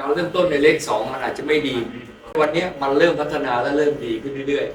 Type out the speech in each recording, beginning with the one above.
การเริ่มต้นในเลขสองมันอาจจะไม่ดี วันนี้มันเริ่มพัฒนาและเริ่มดีขึ้นเรื่อย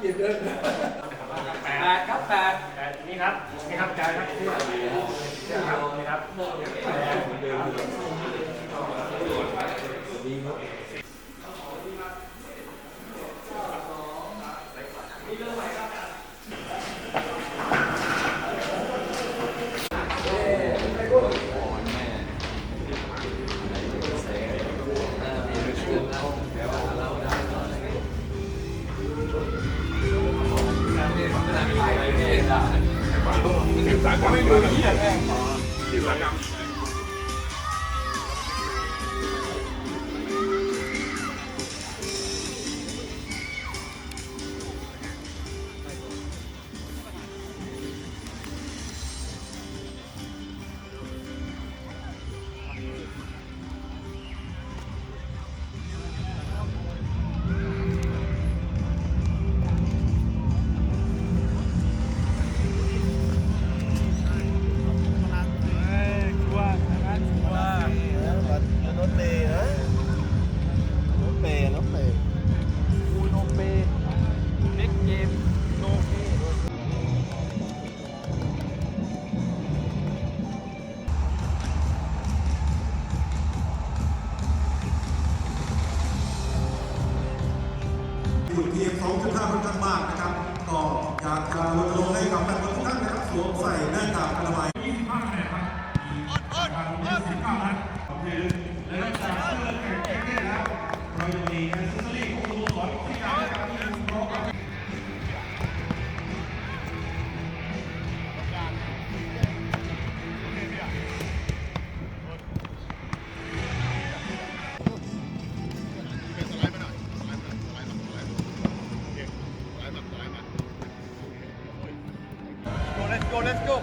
เกียดเลยแปดครับแปดแต่นี่ครับนี่ครับจานครับนี่ครับนี่ครับ 你也认识吗这个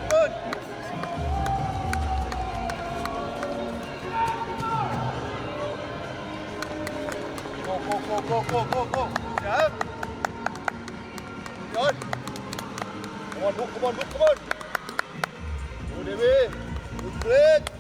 go let's go เปิ้ลโกโกโกโกโกโกโกแ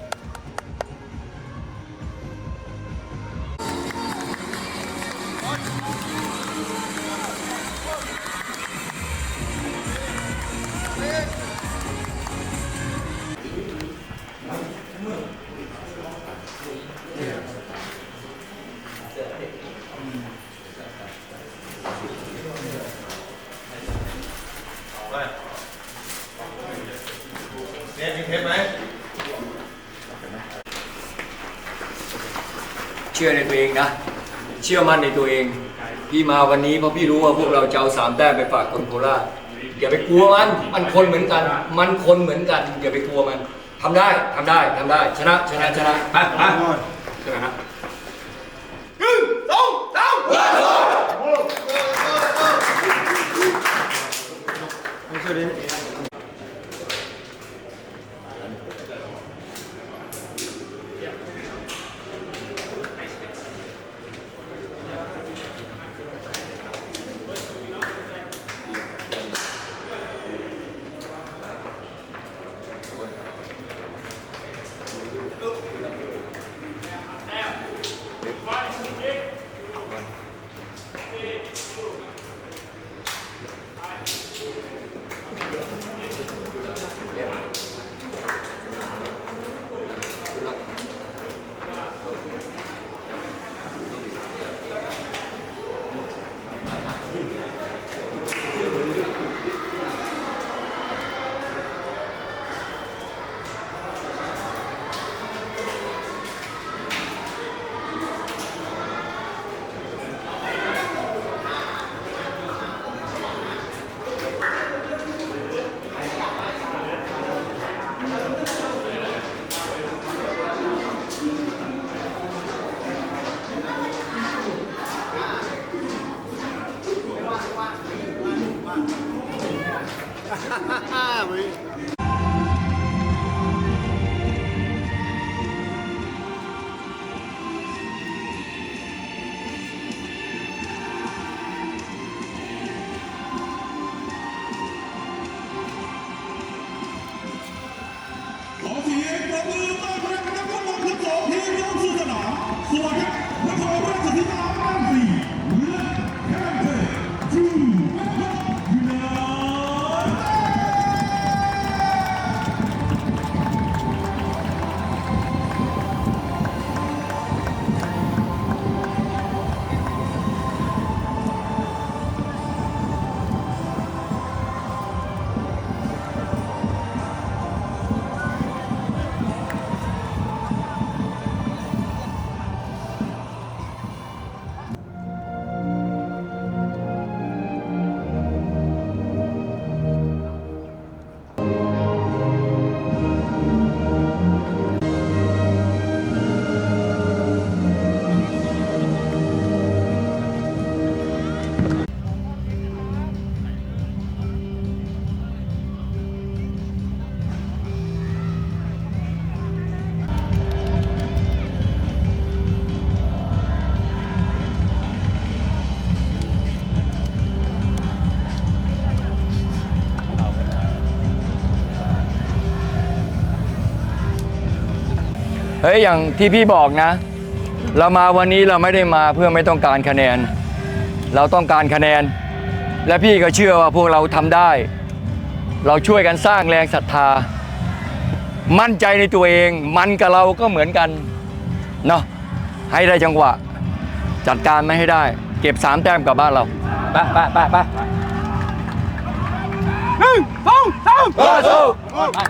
เชื่อในตัวเองนะ เชื่อมั่นในตัวเอง พี่มาวันนี้เพราะพี่รู้ว่าพวกเราจะเอาสามแต้มไปฝากคนโคราชอย่าไปกลัวมันมันคนเหมือนกัน มันคนเหมือนกันอย่าไปกลัวมันทำได้ทำได้ทำได้ ชนะชนะชนะไปไปชนะเข ฮ้ยอย่างที่พี่บอกนะ เรามาวันนี้เราไม่ได้มาเพื่อไม่ต้องการคะแนน เราต้องการคะแนน และพี่ก็เชื่อว่าพวกเราทำได้ เราช่วยกันสร้างแรงศรัทธา มั่นใจในตัวเองมันกับเราก็เหมือนกันเนาะให้ได้จังหวะ จัดการไม่ให้ได้ เก็บสามแต้มกลับบ้านเราไปไปไปไปหนึ่งสองสาม สู้ข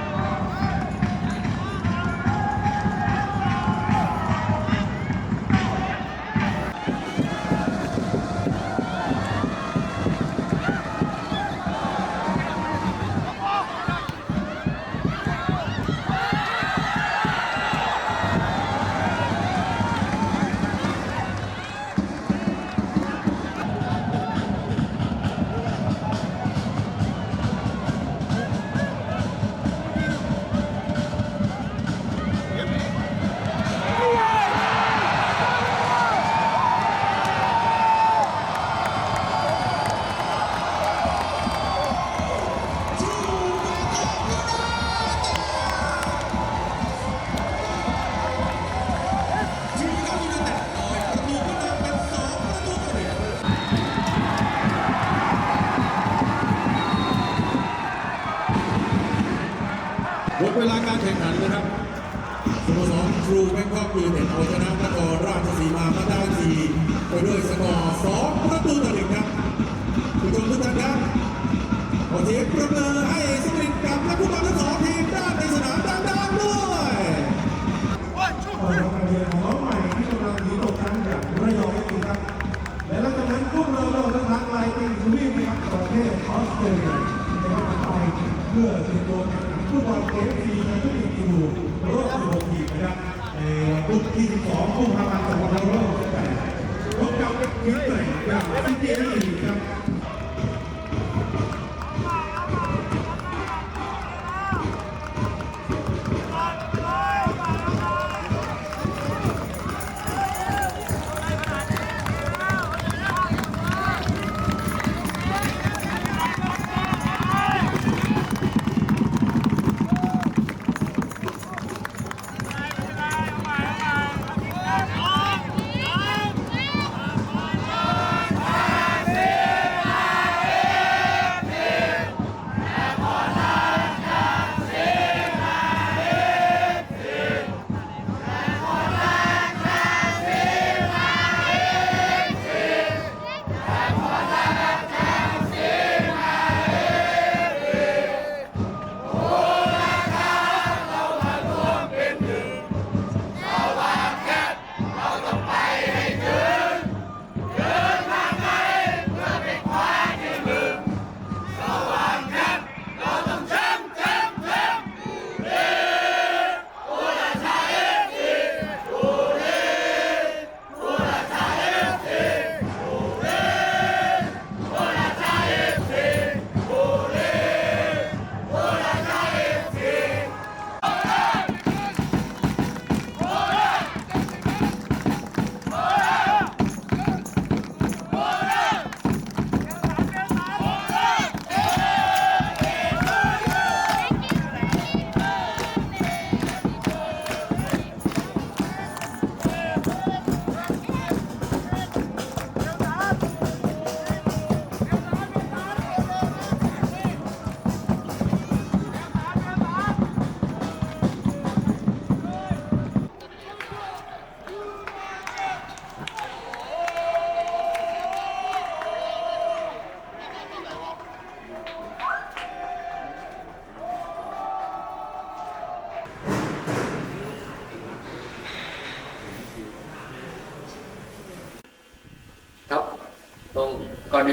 พุธที่ 12กุมภาพันธ์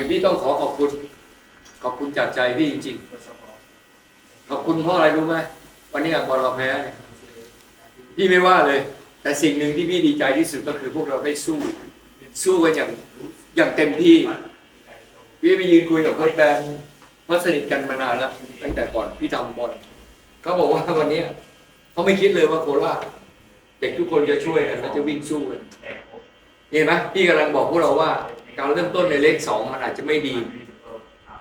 พี่ต้องขอขอบคุณ ขอบคุณจากใจพี่จริงๆ ขอบคุณเพราะอะไรรู้ไหมวันนี้บอลเราแพ้เนี่ยพี่ไม่ว่าเลย แต่สิ่งหนึ่งที่พี่ดีใจที่สุดก็คือพวกเราได้สู้ สู้กันอย่างอย่างเต็มที่ พี่ไปยืนคุยกับโค้ชแบนเพราะสนิทกันมานานแล้วตั้งแต่ก่อนพี่ทำบอลเขาบอกว่าวันนี้เขาไม่คิดเลยว่าโคราชเด็กทุกคนจะช่วยกันและจะวิ่งสู้กันเห็นไหมพี่กำลังบอกพวกเราว่า การเริ่มต้นในเลขสองมันอาจจะไม่ดี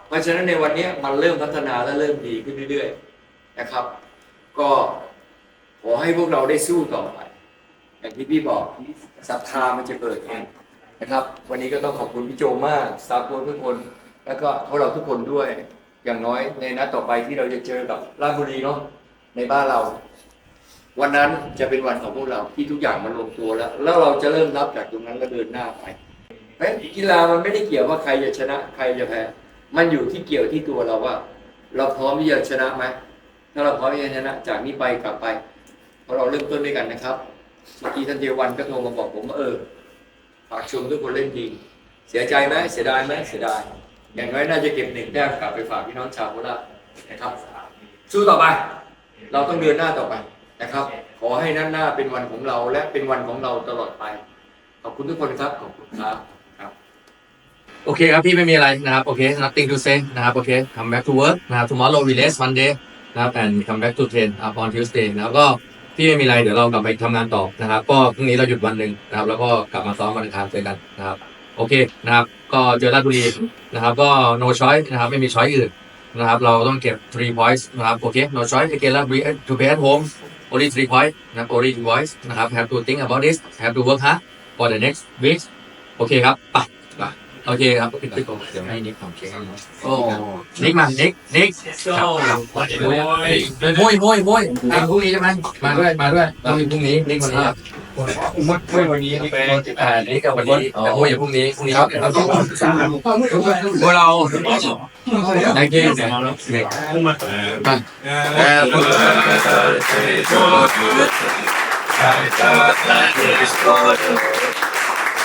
เพราะฉะนั้นในวันนี้มันเริ่มพัฒนาและเริ่มดีขึ้นเรื่อยๆนะครับ ก็ขอให้พวกเราได้สู้ต่อไปอย่างที่พี่บอกศรัทธามันจะเกิดเองนะครับ วันนี้ก็ต้องขอบคุณพี่โจมากสตาฟโค้ชทุกคน แล้วก็พวกเราทุกคนด้วย อย่างน้อยในนัดต่อไปที่เราจะเจอกับราชบุรีเนาะในบ้านเรา วันนั้นจะเป็นวันของพวกเราที่ทุกอย่างมันลงตัวแล้ว แล้วเราจะเริ่มนับจากตรงนั้นแล้วเดินหน้าไป เพราะกีฬามันไม่ได้เกี่ยวว่าใครจะชนะ ใครจะแพ้ มันอยู่ที่เกี่ยวที่ตัวเราว่า เราพร้อมที่จะชนะไหมถ้าเราพร้อมที่จะชนะ จากนี้ไปกลับไปเพราะเราเริ่มต้นด้วยกันนะครับเมื่อกี้ท่านเทวันก็โทรมาบอกผมว่าเออฝากชมทุกคนเล่นดีเสียใจไหมเสียดายไหมเสียดายอย่างน้อยน่าจะเก็บหนึ่งแต้มกลับไปฝากพี่น้องชาวโคราชนะครับ สู้ต่อไป เราต้องเดินหน้าต่อไปนะครับ ขอให้นั้นหน้าเป็นวันของเราและเป็นวันของเราตลอดไป ขอบคุณทุกคนครับ ขอบคุณครับ โอเคครับพี่ไม่มีอะไรนะครับโอเค nothing to say นะครับโอเค come back to work นะครับ tomorrow we rest Monday นะครับ and come back to train up on Tuesday นะครับก็พี่ไม่มีอะไรเดี๋ยวเรากลับไปทำงานต่อนะครับ ก็พรุ่งนี้เราหยุดวันหนึ่งนะครับ แล้วก็กลับมาซ้อมวันอังคารเจอกันนะครับโอเคนะครับ ก็เจอราชบุรีนะครับ ก็ no choice นะครับไม่มี choice อื่นนะครับ เราต้องเก็บ three points นะครับโอเค no choice again แล้ว we to be at home only three points นะครับ only three points นะครับ have to think about this have to work hard for the next week โอเคครับไปไป โอเคโอเคครับปิดปิดเดี๋ยวให้นิกทำเช็คให้โอ้นิกมานิกนิกครับโม้ยโม้ยโม้ยไอ้พรุ่งนี้ใช่ไหมมาด้วยมาด้วยเรามีพรุ่งนี้นิกวันนี้ไม่วันนี้นิกอ่านิกกับวันนี้แต่โม้ยอย่าพรุ่งนี้พรุ่งนี้เราต้องพวกเราได้เกมเนี่ยนิกอ่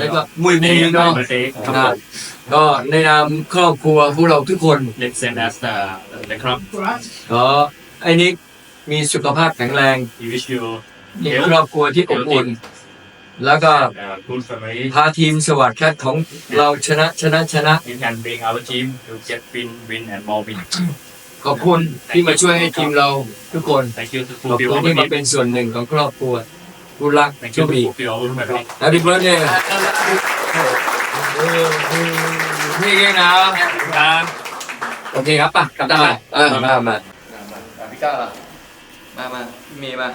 แล้วก็มุยมุยเนาะนะก็ในนามครอบครัวพวกเราทุกคน Let's send us the the crop ขอไอ้นิกมีสุขภาพแข็งแรง we wish you มีครอบครัวที่อบอุ่น แล้วก็ uh, good family พาทีมสวัสดิ์แคทของเราชนะชนะชนะ you can bring our team to get win win and more win ขอบคุณที่มาช่วยให้ทีมเราทุกคน thank you to ขอบ fulfill คุณ our ที่มา dream เป็นส่วนหนึ่งของครอบครัว ผู้รัก thank โช you ค to ดี fulfill our family Happy birthday นี่เองนะครับโอเคครับป่ะกลับได้เออมามาอะพี่ก้าวล่ะมามาพี่เมย์มา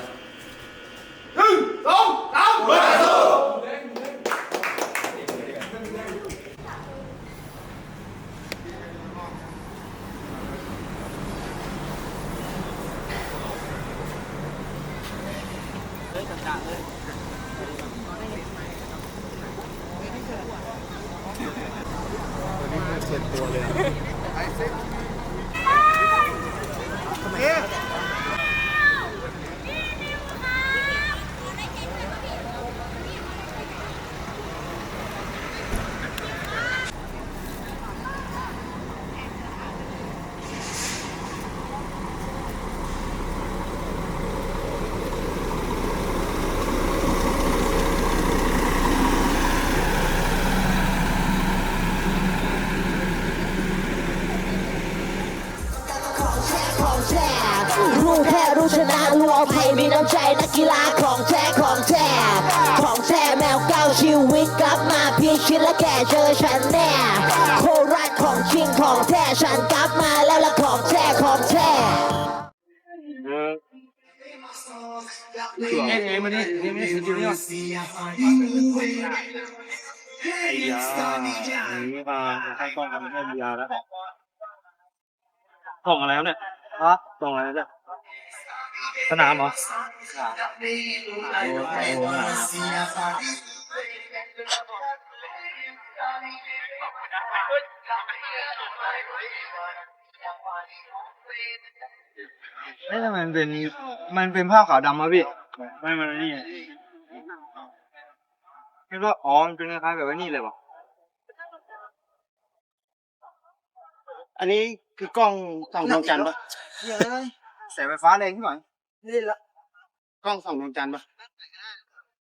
ของแท้รู้แพ้รู้ ชนะรู้เอาภัยมีน้ำใจนักกีฬาของแท้ของแท้ของแท้แมวเก้าชีวิตกลับมาพี่ชิดและแก่เจอฉันแน่โคราชของจริงของแท้ฉันกลับมาแล้วละของแท้ของแท้ส่งอะไรเนี่ยฮะส่งอะไรเนี่ย สนามเหรอเอ๊ะทำไมมันเป็นมันเป็นผ้าขาวดำอะพี่ ไม่มันนี่คิดว่าอ๋อมันเป็นคล้ายๆแบบว่านี่เลยปะอันนี้คือกล้องส่องดวงจันทร์ปะเฮ้ยแสงไฟฟ้าแรงขึ้นหน่อย นี่ละกล้องส่องดวงจันทร์ปะ